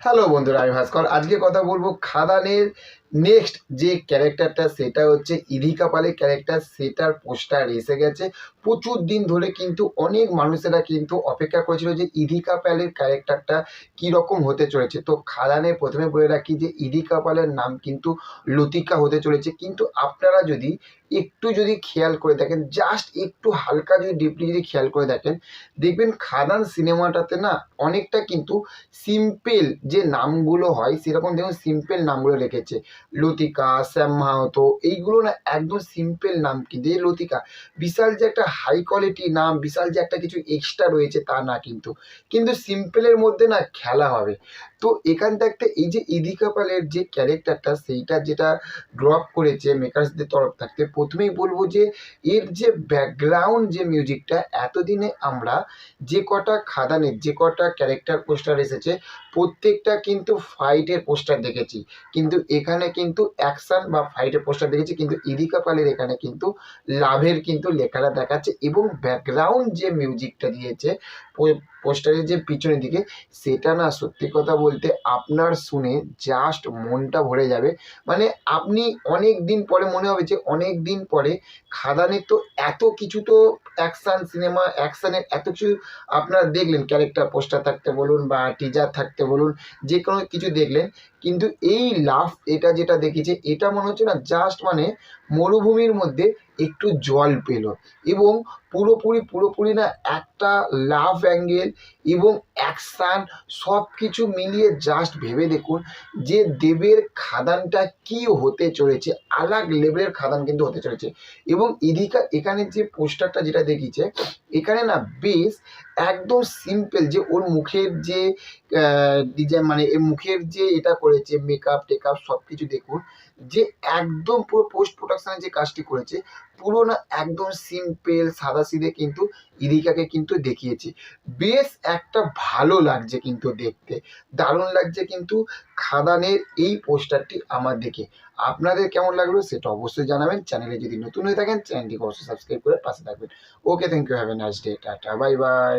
Hello বন্ধুরা আমি ভাস্কর। আজকে কথা বলব খাদানের নেক্সট যে ক্যারেক্টারটা সেটা হচ্ছে ইধিকা পালের ক্যারেক্টার সেটার পোস্টার এসে গেছে। প্রচুর দিন ধরে কিন্তু অনেক মানুষেরা কিন্তু অপেক্ষা করেছিল যে ইধিকা পালের ক্যারেক্টারটা কীরকম হতে চলেছে। তো খাদানে প্রথমে বলে রাখি যে ইধিকা পালের নাম কিন্তু লতিকা হতে চলেছে। কিন্তু আপনারা যদি একটু যদি খেয়াল করে দেখেন জাস্ট একটু হালকা যদি ডিপলি যদি খেয়াল করে দেখেন, দেখবেন খাদান সিনেমাটাতে না অনেকটা কিন্তু সিম্পল যে নামগুলো হয়, সেরকম দেখুন সিম্পল নামগুলো রেখেছে লতিকা শ্যাম মাহাতো এইগুলো না একদম সিম্পল নাম কিন্তু এই লতিকা, বিশাল যে একটা হাই কোয়ালিটি নাম, বিশাল যে একটা কিছু এক্সট্রা রয়েছে তা না কিন্তু। কিন্তু সিম্পলের মধ্যে না খেলা হবে। তো এখান থাকতে এই যে ইদিকা পালের যে ক্যারেক্টারটা, সেইটা যেটা ড্রপ করেছে মেকার্সদের তরফ থাকতে, প্রথমেই বলব যে এর যে ব্যাকগ্রাউন্ড যে মিউজিকটা এতদিনে আমরা যে কটা খাদানের, যে কটা ক্যারেক্টার পোস্টার এসেছে, প্রত্যেকটা কিন্তু ফাইটের পোস্টার দেখেছি। কিন্তু এখানে কিন্তু অ্যাকশন বা ফাইটের পোস্টার দেখেছি, কিন্তু ইদিকা পালের এখানে কিন্তু লাভের কিন্তু লেখাটা দেখাচ্ছে এবং ব্যাকগ্রাউন্ড যে মিউজিকটা দিয়েছে পোস্টারের যে পিছনের দিকে, সেটা না সত্যি কথা বলতে আপনার শুনে জাস্ট মনটা ভরে যাবে। মানে আপনি অনেক দিন পরে মনে হবে যে অনেক দিন পরে খাদানের তো এত কিছু তো অ্যাকশান সিনেমা অ্যাকশানের এত কিছু আপনারা দেখলেন ক্যারেক্টার পোস্টার থাকতে বলুন বা টিজার থাকতে বলুন, যে কোনো কিছু দেখলেন, কিন্তু এই লাভ এটা যেটা দেখেছে, এটা মনে হচ্ছে না জাস্ট মানে মরুভূমির মধ্যে একটু জল পেল এবং পুরোপুরি পুরোপুরি না একটা লাভ অ্যাঙ্গেল এবং অ্যাকশান সব কিছু মিলিয়ে জাস্ট ভেবে দেখুন যে দেবের খাদানটা কি হতে চলেছে, আলাগ লেভেলের খাদান কিন্তু হতে চলেছে এবং ইদিকা এখানে যে পোস্টারটা যেটা দেখিয়েছে এখানে না বেশ একদম সিম্পল যে ওর মুখের যে ডিজাইন মানে এর মুখের যে এটা করেছে মেকআপ টেকআপ সব কিছু দেখুন, যে একদম পুরো পোস্ট প্রোডাকশানে যে কাজটি করেছে, পুরো না একদম সিম্পল সাদাসিধে কিন্তু ইদিকাকে কিন্তু দেখিয়েছে। বেশ একটা ভালো লাগছে কিন্তু দেখতে, দারুণ লাগছে কিন্তু খাদানের এই পোস্টারটি আমার দেখে আপনাদের কেমন লাগল সেটা অবশ্যই জানাবেন। চ্যানেলে যদি নতুন হয়ে থাকেন, চ্যানেলটিকে অবশ্যই সাবস্ক্রাইব করে পাশে থাকবেন। Okay thank you have a nice day tata bye bye